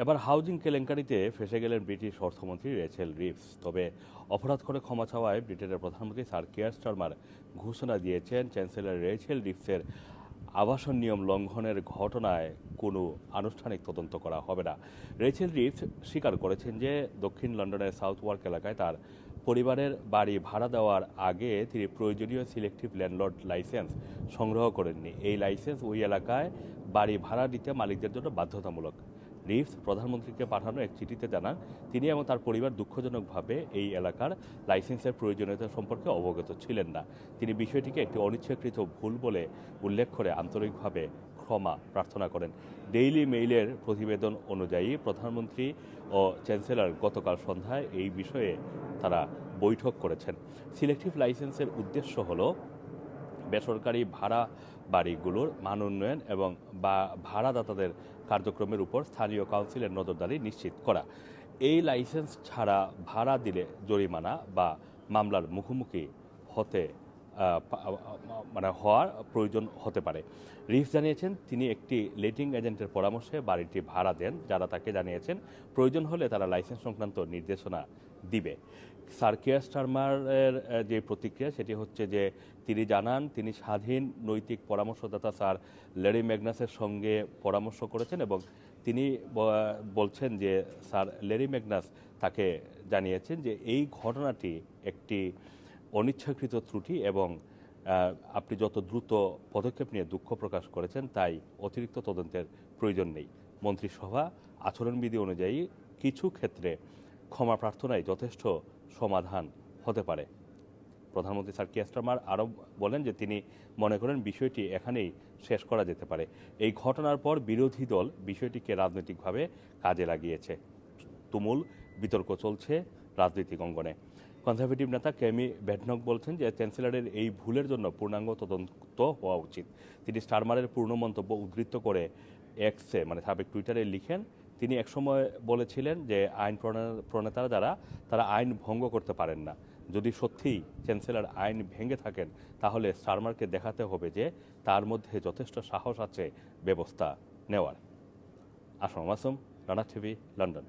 এবার হাউজিং কেলেঙ্কারিতে ফেসে গেলেন ব্রিটিশ অর্থমন্ত্রী রেচেল রিভস। তবে অপরাধ করে ক্ষমা চাওয়ায় ব্রিটেনের প্রধানমন্ত্রী স্যার কিয়ার স্টারমার ঘোষণা দিয়েছেন চ্যান্সেলর রেচেল রিভসের আবাসন নিয়ম লঙ্ঘনের ঘটনায় কোনো আনুষ্ঠানিক তদন্ত করা হবে না। রেচেল রিভস স্বীকার করেছেন যে দক্ষিণ লন্ডনের সাউথ ওয়ার্ক এলাকায় তার পরিবারের বাড়ি ভাড়া দেওয়ার আগে তিনি প্রয়োজনীয় সিলেক্টিভ ল্যান্ডলর্ড লাইসেন্স সংগ্রহ করেননি। এই লাইসেন্স ওই এলাকায় বাড়ি ভাড়া দিতে মালিকদের জন্য বাধ্যতামূলক। রিভস প্রধানমন্ত্রীকে পাঠানো এক চিঠিতে জানান, তিনি এবং তার পরিবার দুঃখজনকভাবে এই এলাকার লাইসেন্সের প্রয়োজনীয়তা সম্পর্কে অবগত ছিলেন না। তিনি বিষয়টিকে একটি অনিচ্ছাকৃত ভুল বলে উল্লেখ করে আন্তরিকভাবে ক্ষমা প্রার্থনা করেন। ডেইলি মেইলের প্রতিবেদন অনুযায়ী প্রধানমন্ত্রী ও চ্যান্সেলর গতকাল সন্ধ্যায় এই বিষয়ে তারা বৈঠক করেছেন। সিলেক্টিভ লাইসেন্সের উদ্দেশ্য হলো বেসরকারি ভাড়া বাড়িগুলোর মান উন্নয়ন এবং বা ভাড়াদাতাদের কার্যক্রমের উপর স্থানীয় কাউন্সিলের নজরদারি নিশ্চিত করা। এই লাইসেন্স ছাড়া ভাড়া দিলে জরিমানা বা মামলার মুখোমুখি হতে মানে হওয়ার প্রয়োজন হতে পারে। রিফ জানিয়েছেন, তিনি একটি লেটিং এজেন্টের পরামর্শে বাড়িটি ভাড়া দেন, যারা তাকে জানিয়েছেন প্রয়োজন হলে তারা লাইসেন্স সংক্রান্ত নির্দেশনা দিবে। স্যার কেয়ার স্টারমারের যে প্রতিক্রিয়া, সেটি হচ্ছে যে তিনি জানান, তিনি স্বাধীন নৈতিক পরামর্শদাতা স্যার লেরি ম্যাগনাসের সঙ্গে পরামর্শ করেছেন এবং তিনি বলছেন যে স্যার লেরি ম্যাগনাস তাকে জানিয়েছেন যে এই ঘটনাটি একটি অনিচ্ছাকৃত ত্রুটি এবং আপনি যত দ্রুত পদক্ষেপ নিয়ে দুঃখ প্রকাশ করেছেন, তাই অতিরিক্ত তদন্তের প্রয়োজন নেই। মন্ত্রিসভা আচরণবিধি অনুযায়ী কিছু ক্ষেত্রে ক্ষমা প্রার্থনায় যথেষ্ট সমাধান হতে পারে। প্রধানমন্ত্রী স্যার কিয়াস্টারমার আরও বলেন যে, তিনি মনে করেন বিষয়টি এখানেই শেষ করা যেতে পারে। এই ঘটনার পর বিরোধী দল বিষয়টিকে রাজনৈতিকভাবে কাজে লাগিয়েছে। তুমুল বিতর্ক চলছে রাজনৈতিক অঙ্গনে। কনজারভেটিভ নেতা কেমি ভেটনক বলছেন যে চ্যান্সেলরের এই ভুলের জন্য পূর্ণাঙ্গ তদন্ত হওয়া উচিত। তিনি স্টারমারের পূর্ণ মন্তব্য উদ্ধৃত করে এক্সে মানে সাবেক টুইটারে লিখেন। তিনি একসময় বলেছিলেন যে আইন প্রণে- প্রণেতারা যারা তারা আইন ভঙ্গ করতে পারেন না। যদি সত্যিই চ্যান্সেলর আইন ভেঙে থাকেন, তাহলে স্টারমারকে দেখাতে হবে যে তার মধ্যে যথেষ্ট সাহস আছে ব্যবস্থা নেওয়ার। Assam Masum, Rana TV, London.